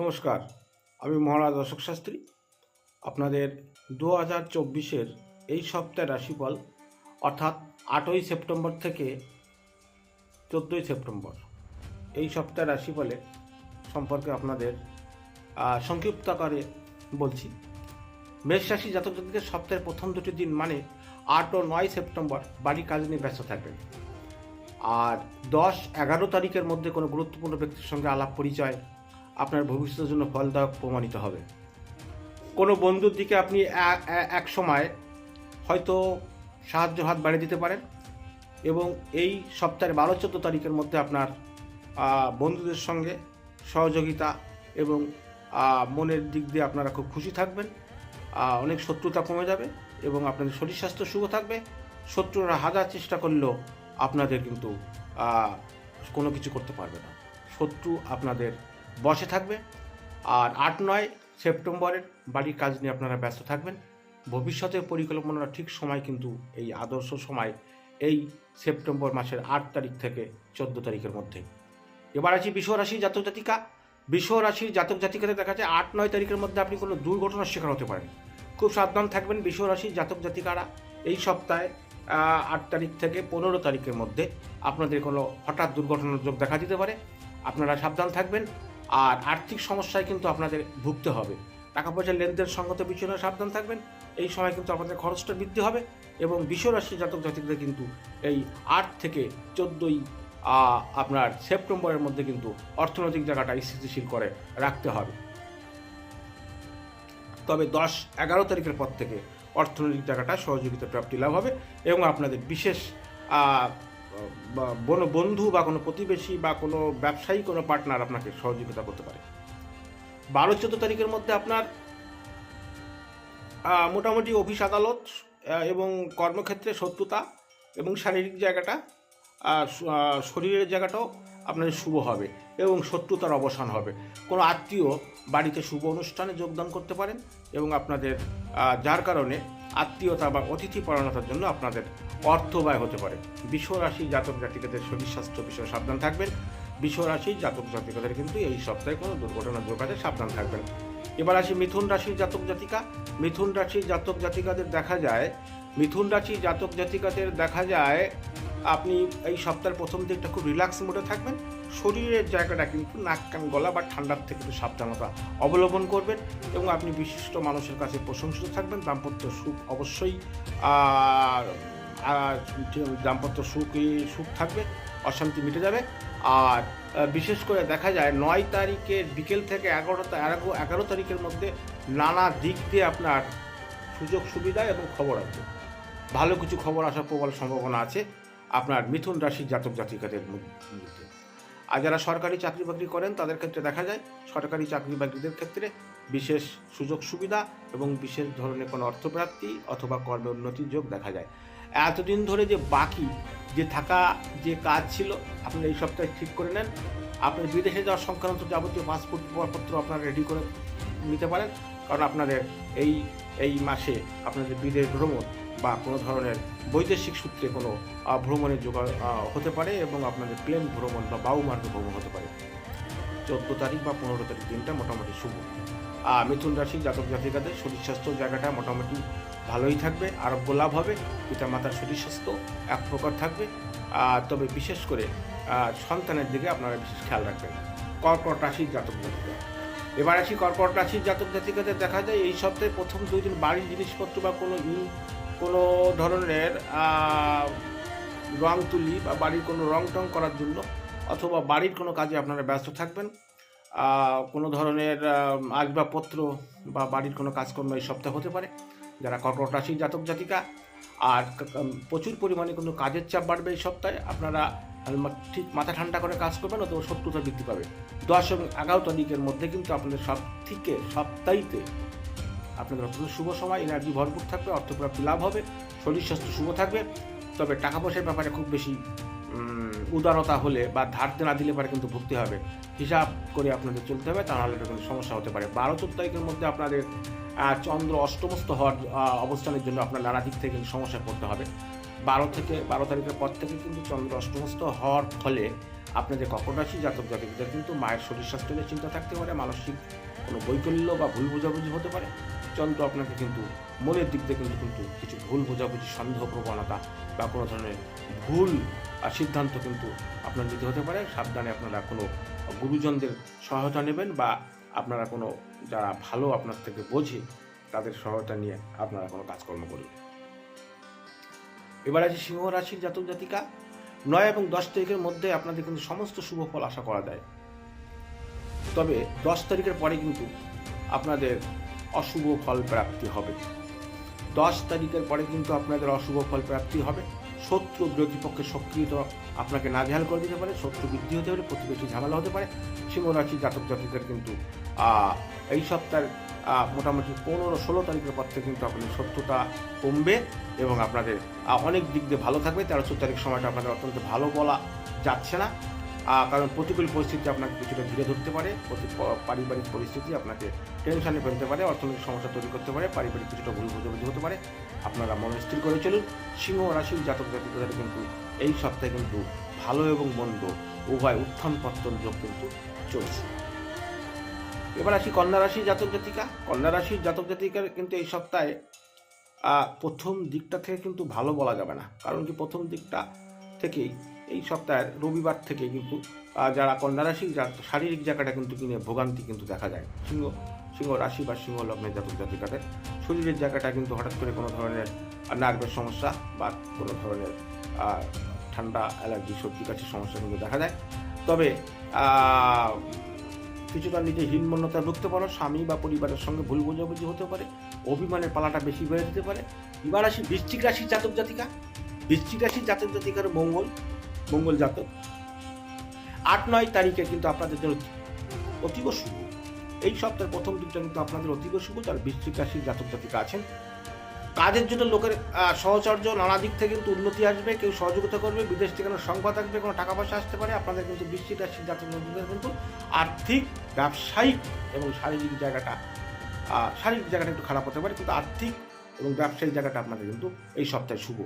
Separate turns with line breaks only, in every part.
নমস্কার, আমি মহারাজ অশোক শাস্ত্রী। আপনাদের দু হাজার চব্বিশের এই সপ্তাহের রাশিফল, অর্থাৎ আটই সেপ্টেম্বর থেকে চোদ্দোই সেপ্টেম্বর, এই সপ্তাহের রাশিফলে সম্পর্কে আপনাদের সংক্ষিপ্ত আকারে বলছি। মেষ রাশি জাতক জাতিকের সপ্তাহের প্রথম দুটি দিন মানে আট ও নয় সেপ্টেম্বর বাড়ি কাজ নিয়ে ব্যস্ত থাকবেন। আর দশ এগারো তারিখের মধ্যে কোনো গুরুত্বপূর্ণ ব্যক্তির সঙ্গে আলাপ পরিচয় আপনার ভবিষ্যতের জন্য ফলদায়ক প্রমাণিত হবে। কোনো বন্ধুর দিকে আপনি এক সময় হয়তো সাহায্য হাত বাড়িয়ে দিতে পারেন এবং এই সপ্তাহের বারো চোদ্দ তারিখের মধ্যে আপনার বন্ধুদের সঙ্গে সহযোগিতা এবং মনের দিক দিয়ে আপনারা খুব খুশি থাকবেন। অনেক শত্রুতা কমে যাবে এবং আপনাদের শরীর স্বাস্থ্য শুভ থাকবে। শত্রুরা হাজার চেষ্টা করলেও আপনাদের কিন্তু কোনো কিছু করতে পারবে না। শত্রু আপনাদের বসে থাকবে। আর আট নয় সেপ্টেম্বরের বাড়ির কাজ নিয়ে আপনারা ব্যস্ত থাকবেন। ভবিষ্যতের পরিকল্পনার ঠিক সময় কিন্তু এই আদর্শ সময় এই সেপ্টেম্বর মাসের আট তারিখ থেকে চোদ্দ তারিখের মধ্যে। এবার আছি বিশ্ব রাশি জাতক জাতিকা। বিশ্ব রাশির জাতক জাতিকাতে দেখা যায় আট নয় তারিখের মধ্যে আপনি কোনো দুর্ঘটনার শিকার হতে পারেন। খুব সাবধান থাকবেন বিশ্ব রাশির জাতক জাতিকারা। এই সপ্তাহে আট তারিখ থেকে পনেরো তারিখের মধ্যে আপনাদের কোনো হঠাৎ দুর্ঘটনার যোগ দেখা দিতে পারে। আপনারা সাবধান থাকবেন। আর আর্থিক সমস্যায় কিন্তু আপনাদের ভুগতে হবে। টাকা পয়সার লেনদেন সঙ্গত বিষয়ে সাবধান থাকবেন। এই সময় কিন্তু আপনাদের খরচটা বৃদ্ধি হবে এবং বিশ্বরাশি জাতক জাতিকদের কিন্তু এই আট থেকে চোদ্দোই আপনার সেপ্টেম্বরের মধ্যে কিন্তু অর্থনৈতিক জায়গাটা স্থিতিশীল করে রাখতে হবে। তবে দশ, এগারো তারিখের পর থেকে অর্থনৈতিক জায়গাটা সহযোগিতা প্রাপ্তি লাভ হবে এবং আপনাদের বিশেষ কোনো বন্ধু বা কোনো প্রতিবেশী বা কোনো ব্যবসায়ী, কোনো পার্টনার আপনাকে সহযোগিতা করতে পারে। বারো চোদ্দ তারিখের মধ্যে আপনার মোটামুটি অফিস আদালত এবং কর্মক্ষেত্রে শত্রুতা এবং শারীরিক জায়গাটা শরীরের জায়গাটাও আপনাদের শুভ হবে এবং শত্রুতার অবসান হবে। কোনো আত্মীয় বাড়িতে শুভ অনুষ্ঠানে যোগদান করতে পারেন এবং আপনাদের যার কারণে আত্মীয়তা বা অতিথি পরায়ণতার জন্য আপনাদের অর্থ ব্যয় হতে পারে। বিশ্ব রাশি জাতক জাতিকাদের শরীর স্বাস্থ্য বিষয়ে সাবধান থাকবেন। বিশ্ব রাশি জাতক জাতিকাদের কিন্তু এই সপ্তাহে কোনো দুর্ঘটনা যোগাতে সাবধান থাকবেন। এবার আসি মিথুন রাশির জাতক জাতিকা। মিথুন রাশির জাতক জাতিকাদের দেখা যায়, মিথুন রাশি জাতক জাতিকাদের দেখা যায় আপনি এই সপ্তাহের প্রথম দিকটা খুব রিল্যাক্স মোডে থাকবেন। শরীরের জায়গাটা কিন্তু নাক, কান, গলা বা ঠান্ডার থেকে একটু সাবধানতা অবলম্বন করবেন এবং আপনি বিশিষ্ট মানুষের কাছে প্রশংসিত থাকবেন। দাম্পত্য সুখ অবশ্যই দাম্পত্য সুখই, সুখ থাকবে, অশান্তি মিটে যাবে। আর বিশেষ করে দেখা যায় নয় তারিখের বিকেল থেকে এগারো এগারো তারিখের মধ্যে নানা দিক দিয়ে আপনার সুযোগ সুবিধা এবং খবর আসবে। ভালো কিছু খবর আসার প্রবল সম্ভাবনা আছে। আপনার মিথুন রাশির জাতক জাতিকাদের মধ্যে আর যারা সরকারি চাকরি বাকরি করেন, তাদের ক্ষেত্রে দেখা যায়, সরকারি চাকরি বাকরিদের ক্ষেত্রে বিশেষ সুযোগ সুবিধা এবং বিশেষ ধরনের কোনো অর্থপ্রাপ্তি অথবা কর্মে উন্নতির যোগ দেখা যায়। এতদিন ধরে যে বাকি, যে থাকা যে কাজ ছিল আপনি এই সপ্তাহে ঠিক করে নেন। আপনি বিদেশে যাওয়ার সংক্রান্ত যাবতীয় পাসপোর্ট পত্র আপনারা রেডি করে নিতে পারেন। কারণ আপনাদের এই এই মাসে আপনাদের বিদেশ ভ্রমণ বা কোনো ধরনের বৈদেশিক সূত্রে কোনো ভ্রমণের যোগাড় হতে পারে এবং আপনাদের প্লেন ভ্রমণ বা বায়ুমার্গ ভ্রমণ হতে পারে। চোদ্দ তারিখ বা পনেরো তারিখ দিনটা মোটামুটি শুভ। আর মিথুন রাশি, জাতক জাতিকাদের শরীর স্বাস্থ্য জায়গাটা মোটামুটি ভালোই থাকবে, আরোগ্য লাভ হবে পিতা মাতার শরীর স্বাস্থ্য এক প্রকার থাকবে। তবে বিশেষ করে সন্তানের দিকে আপনারা বিশেষ খেয়াল রাখবেন। কর্কট রাশির জাতক জাতিকা। এবার আসি কর্কট রাশির জাতক জাতিকাদের দেখা যায় এই সপ্তাহে প্রথম দুই দিন বাড়ির জিনিসপত্র বা কোনো কোনো ধরনের রং তুলি বা বাড়ির কোনো রং টং করার জন্য অথবা বাড়ির কোনো কাজে আপনারা ব্যস্ত থাকবেন। কোনো ধরনের আসবাবপত্র বা বাড়ির কোনো কাজকর্ম এই সপ্তাহে হতে পারে। যারা কর্কট রাশির জাতক জাতিকা, আর প্রচুর পরিমাণে কোনো কাজের চাপ বাড়বে এই সপ্তাহে, আপনারা ঠিক মাথা ঠান্ডা করে কাজ করবেন অথবা শত্রুতা বৃদ্ধি পাবে। দশ এবং এগারো তারিখের মধ্যে কিন্তু আপনাদের সব থেকে সপ্তাহিতে আপনাদের অত্যন্ত শুভ সময়, এনার্জি ভরপুর থাকবে, অর্থপ্রাপ্তি লাভ হবে, শরীর স্বাস্থ্য শুভ থাকবে। তবে টাকা পয়সার ব্যাপারে খুব বেশি উদারতা হলে বা ধার না দিলে পারে কিন্তু ভুগতে হবে। হিসাব করে আপনাদের চলতে হবে তা নাহলে কিন্তু সমস্যা হতে পারে। বারো চোদ্দ তারিখের মধ্যে আপনাদের চন্দ্র অষ্টমস্ত হওয়ার অবস্থানের জন্য আপনার নানা দিক থেকে সমস্যায় পড়তে হবে। বারো থেকে, বারো তারিখের পর থেকে কিন্তু চন্দ্র অষ্টমস্ত হওয়ার ফলে আপনাদের কখন রাশি জাতক জাতিকদের কিন্তু মায়ের শরীর স্বাস্থ্য নিয়ে চিন্তা থাকতে পারে, মানসিক কোনো বৈকল্য বা ভুল বোঝাবুঝি হতে পারে। চন্দ্র আপনাকে কিন্তু মনের দিক থেকে কিন্তু কিন্তু কিছু ভুল বোঝাবুঝি সন্দেহ প্রবণতা বা কোনো ধরনের ভুল আহ, সিদ্ধান্ত কিন্তু আপনার নিতে হতে পারে। সাবধানে আপনারা কোনো গুরুজনদের সহায়তা নেবেন বা আপনারা কোনো যারা ভালো আপনার থেকে বোঝে তাদের সহায়তা নিয়ে আপনারা কোনো কাজকর্ম করবেন এবার আছে সিংহ রাশির জাতক জাতিকা। নয় এবং দশ তারিখের মধ্যে আপনাদের কিন্তু সমস্ত শুভ ফল আশা করা যায়। তবে দশ তারিখের পরে কিন্তু আপনাদের অশুভ ফল প্রাপ্তি হবে। দশ তারিখের পরে কিন্তু আপনাদের অশুভ ফল প্রাপ্তি হবে। শত্রু বিরোধী পক্ষে সক্রিয়তা আপনাকে নাজেহাল করে দিতে পারে, শত্রু বৃদ্ধি হতে পারে, প্রতিবেশী ঝামেলা হতে পারে। সিংহ রাশির জাতক জাতিকের কিন্তু এই সপ্তাহের মোটামুটি পনেরো, ষোলো তারিখের পর থেকে কিন্তু আপনাদের শত্রুতা কমবে এবং আপনাদের অনেক দিক দিয়ে ভালো থাকবে। তেরো চোদ্দ তারিখ সময়টা আপনাদের অত্যন্ত ভালো বলা যাচ্ছে না। কারণ প্রতিকূল পরিস্থিতি আপনাকে কিছুটা ধীরে ধরতে পারে পারিবারিক পরিস্থিতি আপনাকে টেনশনে ফেলতে পারে, অর্থনৈতিক সমস্যা তৈরি করতে পারে, পারিবারিক কিছুটা ভুল বোঝাবুঝি হতে পারে। আপনারা মন স্থির করে চলুন। সিংহ রাশির জাতক জাতিকদের কিন্তু এই সপ্তাহে কিন্তু ভালো এবং মন্দ উভয় উত্থান পত্তন যোগ কিন্তু চলছে। এবার আসি কন্যা রাশির জাতক জাতিকা। কন্যা রাশির জাতক জাতিকার কিন্তু এই সপ্তাহে প্রথম দিকটা থেকে কিন্তু ভালো বলা যাবে না। কারণ কি প্রথম দিকটা থেকেই এই সপ্তাহের রবিবার থেকে কিন্তু যারা কন্যা রাশির জা- শারীরিক জায়গাটা কিন্তু কিনে ভোগান্তি কিন্তু দেখা যায়। সিংহ সিংহ রাশি বা সিংহ লগ্নের জাতক জাতিকাদের শরীরের জায়গাটা কিন্তু হঠাৎ করে কোনো ধরনের নার্ভের সমস্যা বা কোনো ধরনের ঠান্ডা, অ্যালার্জি, সর্দি, কাশির সমস্যা কিন্তু দেখা যায় তবে কিছুটা নিজে হীনমন্যতায় ভুগতে পারো, স্বামী বা পরিবারের সঙ্গে ভুল বোঝাবুঝি হতে পারে, অভিমানের পালাটা বেশি বেড়ে যেতে পারে। এবার আসি বৃশ্চিক রাশির জাতক জাতিকা। বৃশ্চিক রাশির জাতক জাতিকার মঙ্গল মঙ্গল জাতক। আট, নয় তারিখে কিন্তু আপনাদের জন্য অতীব শুভ। এই সপ্তাহের প্রথম দিকটা কিন্তু আপনাদের অতীব শুভ, যারা বৃশ্চিক রাশির জাতক জাতিকা আছেন। কাজের জন্য লোকের সহচর্য নানা দিক থেকে কিন্তু উন্নতি আসবে, কেউ সহযোগিতা করবে, বিদেশ থেকে কোনো সংবাদ আসবে, কোনো টাকা পয়সা আসতে পারে, আপনাদের কিন্তু বৃশ্চিক রাশির জাতক কিন্তু আর্থিক, ব্যবসায়িক এবং শারীরিক জায়গাটা শারীরিক জায়গাটা একটু খারাপ হতে পারে, কিন্তু আর্থিক এবং ব্যবসায়িক জায়গাটা আপনাদের কিন্তু এই সপ্তাহে শুভ।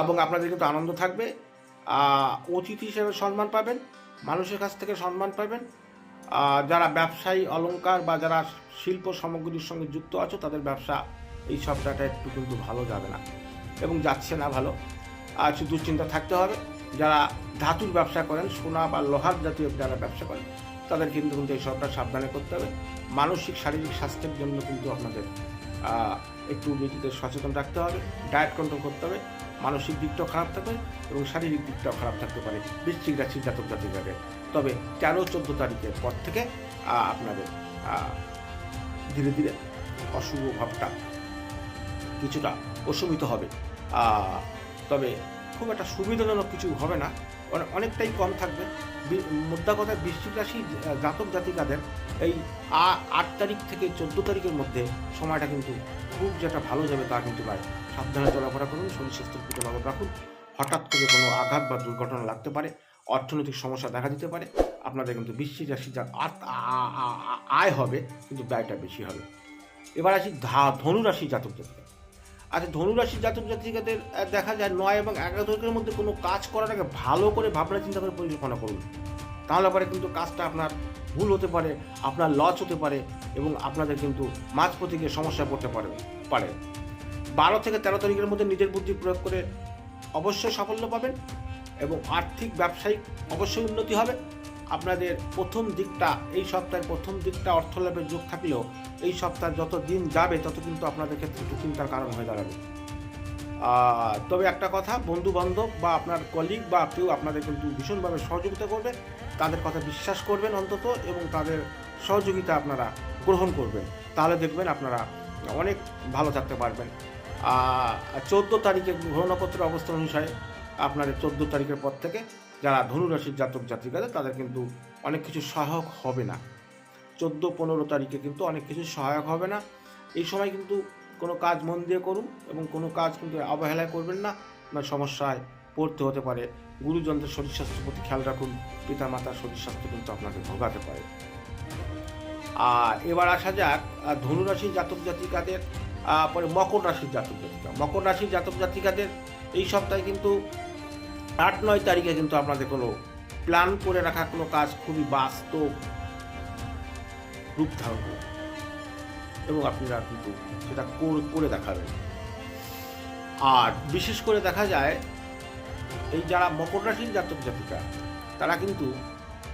এবং আপনাদের কিন্তু আনন্দ থাকবে। অতিথি হিসেবে সম্মান পাবেন, মানুষের কাছ থেকে সম্মান পাবেন। যারা ব্যবসায়ী, অলংকার বা যারা শিল্প সামগ্রীর সঙ্গে যুক্ত আছো, তাদের ব্যবসা এই সপ্তাহটা একটু কিন্তু ভালো যাবে না এবং যাচ্ছে না ভালো। আর দুশ্চিন্তা থাকতে হবে। যারা ধাতুর ব্যবসা করেন, সোনা বা লোহার জাতীয় যারা ব্যবসা করেন, তাদের কিন্তু কিন্তু এই সবটা সাবধানে করতে হবে। মানসিক, শারীরিক স্বাস্থ্যের জন্য কিন্তু আপনাদের একটু নিজেদের সচেতন রাখতে হবে, ডায়েট কন্ট্রোল করতে হবে। মানসিক দিকটাও খারাপ থাকবে এবং শারীরিক দিকটাও খারাপ থাকতে পারে। বৃশ্চিক রাশির জাতক জাতিকাদের। তবে তেরো চোদ্দ তারিখের পর থেকে আপনাদের ধীরে ধীরে অশুভ ভাবটা কিছুটা প্রশমিত হবে। তবে খুব একটা সুবিধাজনক কিছু হবে না। অনে- অনেকটাই কম থাকবে। মোদ্দা কথা বৃশ্চিক রাশি জাতক জাতিকাদের এই আট তারিখ থেকে চোদ্দ তারিখের মধ্যে সময়টা কিন্তু খুব যেটা ভালো যাবে তা কিন্তু নয়। সাবধানে চলাফেরা করুন, শরীর স্বাস্থ্যের দিকে নজর রাখুন। হঠাৎ করে কোনো আঘাত বা দুর্ঘটনা লাগতে পারে, অর্থনৈতিক সমস্যা দেখা দিতে পারে। আপনাদের কিন্তু বৃশ্চিক রাশি যা আয় হবে, কিন্তু ব্যয়টা বেশি হবে। এবার আসি ধা ধনুরাশি জাতক জাতিকা। আচ্ছা ধনুরাশি জাতক জাতিকাদের দেখা যায় নয় এবং এগারো তারিখের মধ্যে কোনো কাজ আগে ভালো করে ভাবনা চিন্তা করে পরিকল্পনা করুন। তাহলে পরে কিন্তু কাজটা আপনার ভুল হতে পারে, আপনার লস হতে পারে এবং আপনাদের কিন্তু মাঝপথে গিয়ে সমস্যায় পড়তে পারে পারে। বারো থেকে তেরো তারিখের মধ্যে নিজের বুদ্ধি প্রয়োগ করে অবশ্যই সাফল্য পাবেন এবং আর্থিক, ব্যবসায়িক অবশ্যই উন্নতি হবে। আপনাদের প্রথম দিকটা, এই সপ্তাহের প্রথম দিকটা অর্থ লাভের যোগ থাকলেও এই সপ্তাহ যত দিন যাবে তত কিন্তু আপনাদের ক্ষেত্রে একটু চিন্তার কারণ হয়ে দাঁড়াবে। তবে একটা কথা বন্ধু বান্ধব বা আপনার কলিগ বা কেউ আপনাদের কিন্তু ভীষণভাবে সহযোগিতা করবে। তাদের কথা বিশ্বাস করবেন অন্তত এবং তাদের সহযোগিতা আপনারা গ্রহণ করবেন। তাহলে দেখবেন আপনারা অনেক ভালো থাকতে পারবেন। চোদ্দ তারিখে গ্রহ নক্ষত্রের অবস্থান অনুসারে আপনাদের চোদ্দ তারিখের পর থেকে যারা ধনুরাশির জাতক জাতিকাদের, তাদের কিন্তু অনেক কিছু সহায়ক হবে না। চোদ্দ পনেরো তারিখে কিন্তু অনেক কিছু সহায়ক হবে না। এই সময় কিন্তু কোনো কাজ মন দিয়ে করুন এবং কোনো কাজ কিন্তু অবহেলায় করবেন না না সমস্যায় পড়তে হতে পারে। গুরুজনদের শরীর স্বাস্থ্যের প্রতি খেয়াল রাখুন পিতা মাতার শরীর স্বাস্থ্য কিন্তু আপনাকে ভোগাতে পারে। আর এবার আসা যাক ধনুরাশি জাতক জাতিকাদের পরে মকর রাশির জাতক জাতিকা। মকর রাশির জাতক জাতিকাদের এই সপ্তাহে কিন্তু আট নয় তারিখে কিন্তু আপনাদের কোনো প্ল্যান করে রাখা কোনো কাজ খুবই বাস্তব রূপ ধারণ করবে। এবং আপনারা কিন্তু সেটা কর- দেখাবেন। আর বিশেষ করে দেখা যায়, এই যারা মকর রাশির জাতক জাতিকা, তারা কিন্তু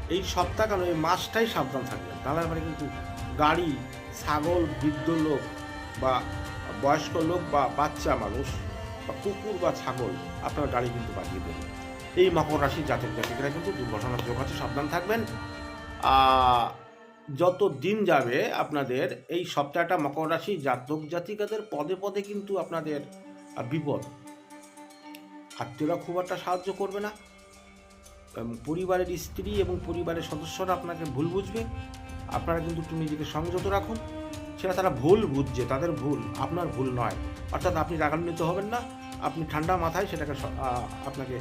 এই সপ্তাহ কেন এই মাসটাই সাবধান থাকবেন। তাহলে মানে কিন্তু গাড়ি, ছাগল, বৃদ্ধ লোক বা বয়স্ক লোক বা বাচ্চা মানুষ বা কুকুর বা ছাগল আপনার গাড়ি কিন্তু বাজিয়ে দেবে এই মকর রাশির জাতক জাতিকারা কিন্তু দুর্ঘটনার যোগ আছে, সাবধান থাকবেন। যত দিন যাবে আপনাদের এই সপ্তাহটা মকর রাশি জাতক জাতিকাদের পদে পদে কিন্তু আপনাদের বিপদ। আত্মীয়রা খুব একটা সাহায্য করবে না। পরিবারের স্ত্রী এবং পরিবারের সদস্যরা আপনাকে ভুল বুঝবে। আপনারা কিন্তু একটু নিজেকে সংযত রাখুন। সেটা তারা ভুল বুঝছে, তাদের ভুল, আপনার ভুল নয়। অর্থাৎ আপনি রাগান্বিত হবেন না। আপনি ঠান্ডা মাথায় সেটাকে আপনাকে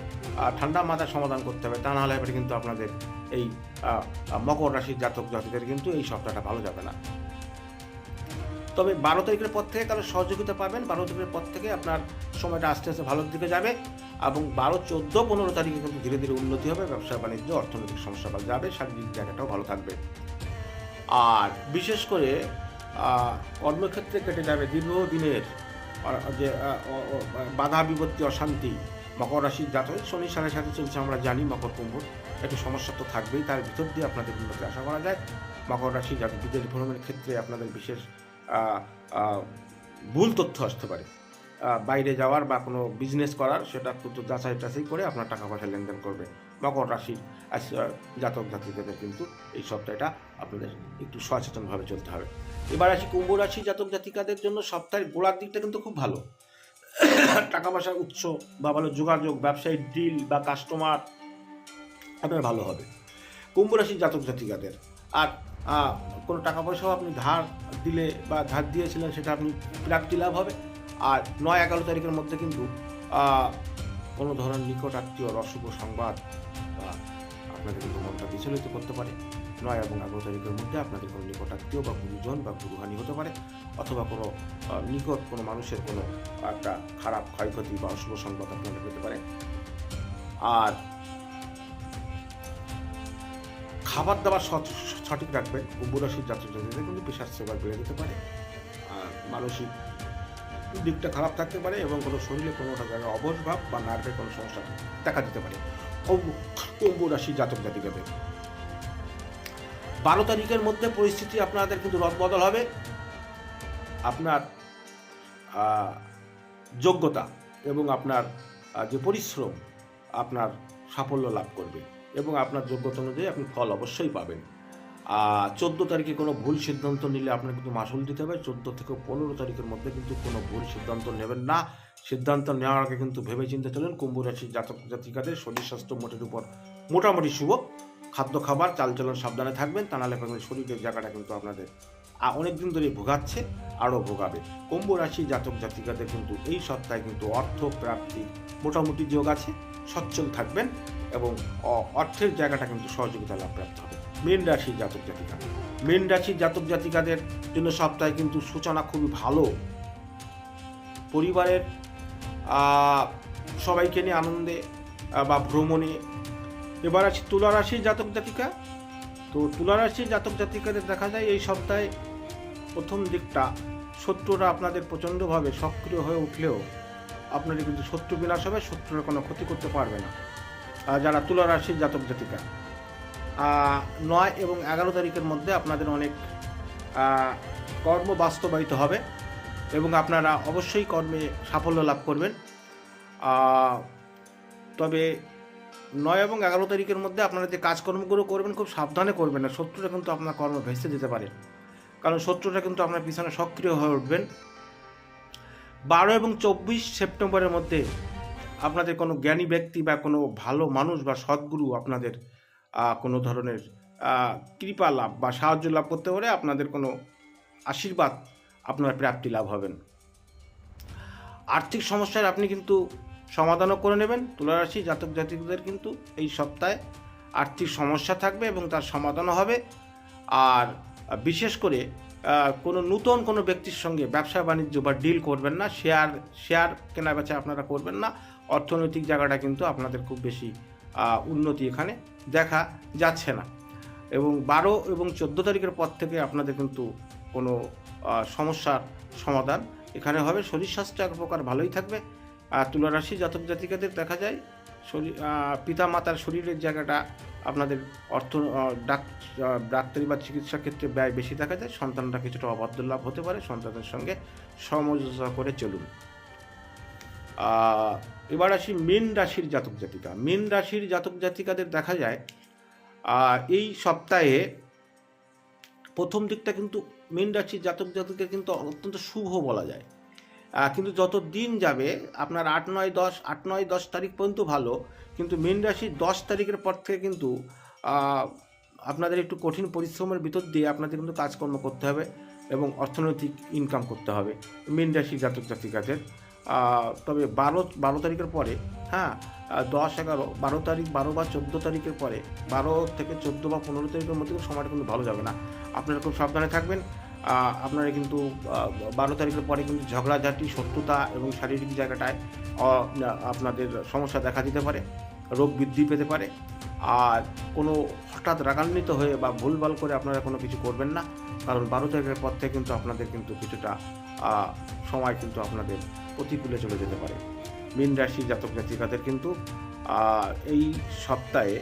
ঠান্ডা মাথায় সমাধান করতে হবে, তা নাহলে এবারে কিন্তু আপনাদের এই মকর রাশির জাতক জাতিদের কিন্তু এই সপ্তাহটা ভালো যাবে না। তবে বারো তারিখের পর থেকে কারও সহযোগিতা পাবেন, বারো তারিখের পর থেকে আপনার সময়টা আস্তে আস্তে ভালোর দিকে যাবে এবং বারো, চোদ্দ, পনেরো তারিখে কিন্তু ধীরে ধীরে উন্নতি হবে, ব্যবসা বাণিজ্য, অর্থনৈতিক সমস্যা যাবে, শারীরিক জায়গাটাও ভালো থাকবে। আর বিশেষ করে কর্মক্ষেত্রে কেটে যাবে দীর্ঘদিনের যে বাধা বিপত্তি, অশান্তি, মকর রাশির জাতক, শনি সাড়ে সাথে চলছে, আমরা জানি মকর কুম্ভ। একটু সমস্যা তো থাকবেই, তার ভিতর দিয়ে আপনাদের উন্নতি আশা করা যায়। মকর রাশি জাতক বিদেশ ভ্রমণের ক্ষেত্রে আপনাদের বিশেষ ভুল তথ্য আসতে পারে। বাইরে যাওয়ার বা কোনো বিজনেস করার, সেটা কিন্তু যাচাই টাচাই করে আপনার টাকা পয়সা লেনদেন করবে। মকর রাশির জাতক জাতিকাদের কিন্তু এই সপ্তাহটা আপনাদের একটু সচেতনভাবে চলতে হবে। এবার আসি কুম্ভ রাশি জাতক জাতিকাদের জন্য সপ্তাহের গোড়ার দিকটা কিন্তু খুব ভালো। টাকা পয়সার উৎস বা ভালো যোগাযোগ, ব্যবসায়িক ডিল বা কাস্টমার আপনার ভালো হবে। কুম্ভ রাশির জাতক জাতিকাদের। আর কোনো টাকা পয়সাও আপনি ধার দিলে বা ধার দিয়েছিলেন সেটা আপনি প্রাপ্তি লাভ হবে। আর নয়, এগারো তারিখের মধ্যে কিন্তু কোনো ধরনের নিকট আত্মীয় অশুভ সংবাদ বা আপনাদের কিন্তু মনটা বিচলিত করতে পারে। নয় এবং এগারো তারিখের মধ্যে আপনাদের কোনো নিকট আত্মীয় বা গুরুজন বা গুরুহানি হতে পারে, অথবা কোনো নিকট কোনো মানুষের কোনো একটা খারাপ ক্ষয়ক্ষতি বা অশুভ সংবাদ আপনাদের পেতে পারে। আর খাবার দাবার সঠ- সঠিক রাখবেন। কুম্ভরাশির জাতক জাতিদের কিন্তু পেশার সেবা বেড়ে যেতে পারে। আর মানসিক দিকটা খারাপ থাকতে পারে এবং কোনো শরীরে কোনো জায়গায় অবশ ভাব বা নার্ভের কোনো সমস্যা দেখা দিতে পারে। কুম্ভ রাশি জাতক জাতিকাদের বারো তারিখের মধ্যে পরিস্থিতি আপনাদের কিন্তু রদবদল হবে। আপনার যোগ্যতা এবং আপনার যে পরিশ্রম, আপনার সাফল্য লাভ করবে এবং আপনার যোগ্যতা অনুযায়ী আপনি ফল অবশ্যই পাবেন। আর চোদ্দ তারিখে কোনো ভুল সিদ্ধান্ত নিলে আপনার কিন্তু মাসুল দিতে হবে। চোদ্দ থেকে পনেরো তারিখের মধ্যে কিন্তু কোনো ভুল সিদ্ধান্ত নেবেন না। সিদ্ধান্ত নেওয়ার আগে কিন্তু ভেবে চিন্তে চলেন। কুম্ভ রাশির জাতক জাতিকাদের শরীর স্বাস্থ্য মোটের উপর মোটামুটি শুভ। খাদ্য খাবার, চালচলন সাবধানে থাকবেন। তা নাহলে আপনাদের শরীরের জায়গাটা কিন্তু আপনাদের অনেক দিন ধরে ভোগাচ্ছে, আরও ভোগাবে। কুম্ভ রাশি জাতক জাতিকাদের কিন্তু এই সপ্তাহে কিন্তু অর্থ প্রাপ্তি মোটামুটি যোগ আছে, সচ্ছল থাকবেন এবং অর্থের জায়গাটা কিন্তু সহযোগিতা লাভ প্রাপ্ত হবে। মেন রাশি জাতক জাতিকা মেন রাশি জাতক জাতিকাদের জন্য সপ্তাহে কিন্তু সূচনা খুবই ভালো। পরিবারের সবাইকে নিয়ে আনন্দে বা ভ্রমণে এবার আছে তুলা রাশির জাতক জাতিকা। তো তুলা রাশির জাতক জাতিকাদের দেখা যায় এই সপ্তাহে প্রথম দিকটা শত্রুরা আপনাদের প্রচণ্ডভাবে সক্রিয় হয়ে উঠলেও আপনাদের কিন্তু শত্রু বিনাশ হবে, শত্রুরা কোনো ক্ষতি করতে পারবে না। যারা তুলা রাশির জাতক জাতিকা নয় এবং এগারো তারিখের মধ্যে আপনাদের অনেক কর্ম বাস্তবায়িত হবে এবং আপনারা অবশ্যই কর্মে সাফল্য লাভ করবেন। তবে নয় এবং এগারো তারিখের মধ্যে আপনারা যে কাজকর্মগুলো করবেন খুব সাবধানে করবেন না। শত্রুরা কিন্তু আপনার কর্ম ভেসে দিতে পারে। কারণ শত্রুরা কিন্তু আপনার পিছনে সক্রিয় হয়ে উঠবেন। বারো এবং চব্বিশ সেপ্টেম্বরের মধ্যে আপনাদের কোনো জ্ঞানী ব্যক্তি বা কোনো ভালো মানুষ বা সদ্গুরু আপনাদের কোনো ধরনের কৃপা লাভ বা সাহায্য লাভ করতে পারে আপনাদের কোনো আশীর্বাদ আপনার প্রাপ্তি লাভ হবেন। আর্থিক সমস্যার আপনি কিন্তু সমাধানও করে নেবেন। তুলারাশি জাতক জাতিকদের কিন্তু এই সপ্তাহে আর্থিক সমস্যা থাকবে এবং তার সমাধানও হবে। আর বিশেষ করে কোনো নূতন কোনো ব্যক্তির সঙ্গে ব্যবসা বাণিজ্য বা ডিল করবেন না, শেয়ার শেয়ার কেনা বেচা আপনারা করবেন না। অর্থনৈতিক জায়গাটা কিন্তু আপনাদের খুব বেশি উন্নতি এখানে দেখা যাচ্ছে না। এবং বারো এবং চোদ্দ তারিখের পর থেকে আপনাদের কিন্তু কোনো সমস্যার সমাধান এখানে হবে। শরীর স্বাস্থ্য এক প্রকার ভালোই থাকবে। আর তুলারাশি জাতক জাতিকাদের দেখা যায়, শরীর পিতা মাতার শরীরের জায়গাটা আপনাদের অর্থ ডাক্তারি বা চিকিৎসা ক্ষেত্রে ব্যয় বেশি দেখা যায়, সন্তানরা কিছুটা অবাধ্য লাভ হতে পারে সন্তানের সঙ্গে সমঝোতা করে চলুন। এবার আসি মীন রাশির জাতক জাতিকা। মীন রাশির জাতক জাতিকাদের দেখা যায় এই সপ্তাহে প্রথম দিকটা কিন্তু মীন রাশির জাতক জাতিকা কিন্তু অত্যন্ত শুভ বলা যায়। কিন্তু যত দিন যাবে, আপনার আট নয় দশ, আট নয় দশ তারিখ পর্যন্ত ভালো, কিন্তু মীন রাশির দশ তারিখের পর থেকে কিন্তু আপনাদের একটু কঠিন পরিশ্রমের ভিতর দিয়ে আপনাদের কিন্তু কাজকর্ম করতে হবে এবং অর্থনৈতিক ইনকাম করতে হবে, মীন রাশির জাতক জাতিকাদের। তবে বারো বারো তারিখের পরে হ্যাঁ দশ, এগারো, বারো তারিখ, বারো বা চোদ্দ তারিখের পরে, বারো থেকে চোদ্দ বা পনেরো তারিখের মধ্যে সময়টা কিন্তু ভালো যাবে না। আপনারা খুব সাবধানে থাকবেন আপনারা কিন্তু বারো তারিখের পরে কিন্তু ঝগড়াঝাটি, শত্রুতা এবং শারীরিক জায়গাটায় আপনাদের সমস্যা দেখা দিতে পারে, রোগ বৃদ্ধি পেতে পারে। আর কোনো হঠাৎ রাগান্বিত হয়ে বা ভুলভাল করে আপনারা কোনো কিছু করবেন না, কারণ বারো তারিখের পর থেকে কিন্তু আপনাদের কিন্তু কিছুটা সময় কিন্তু আপনাদের প্রতিকূলে চলে যেতে পারে। মীন রাশি জাতক জাতিকাদের কিন্তু এই সপ্তাহে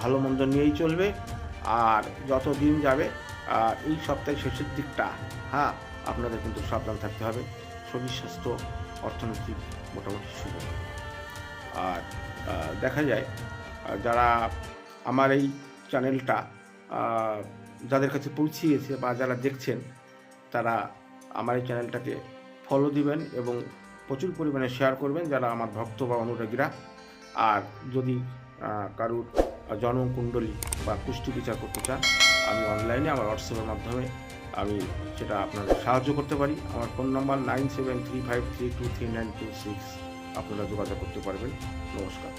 ভালো মন্দ নিয়েই চলবে। আর যত দিন যাবে এই সপ্তাহের শেষের দিকটা হ্যাঁ আপনাদের কিন্তু সাবধান থাকতে হবে। শরীর স্বাস্থ্য, অর্থনৈতিক মোটামুটি শুভ আর দেখা যায় যারা আমার এই চ্যানেলটা যাদের কাছে পৌঁছিয়েছে বা যারা দেখছেন, তারা আমার এই চ্যানেলটাকে ফলো দিবেন এবং প্রচুর পরিমাণে শেয়ার করবেন যারা আমার ভক্ত বা অনুরাগীরা। আর যদি কারুর জন্মকুণ্ডলী বা কুষ্টি বিচার করতে চান আমি অনলাইনে আমার হোয়াটসঅ্যাপের মাধ্যমে আমি সেটা আপনাদের সাহায্য করতে পারি। আমার phone number nine seven three five three two three nine two six আপনারা যোগাযোগ করতে পারবেন। নমস্কার।